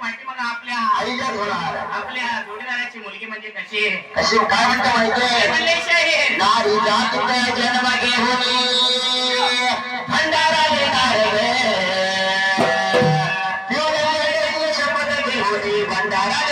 पाठीमाग आपल्या आईच्या होणार आपल्या जोडीदाराची मुलगी म्हणजे कशी आहे? कशी काय म्हणतो माहिती माहितीये नारी जन्म घेऊन भंडारा देणार रे. पिवळ्या शपथ घेऊन भंडारा देणार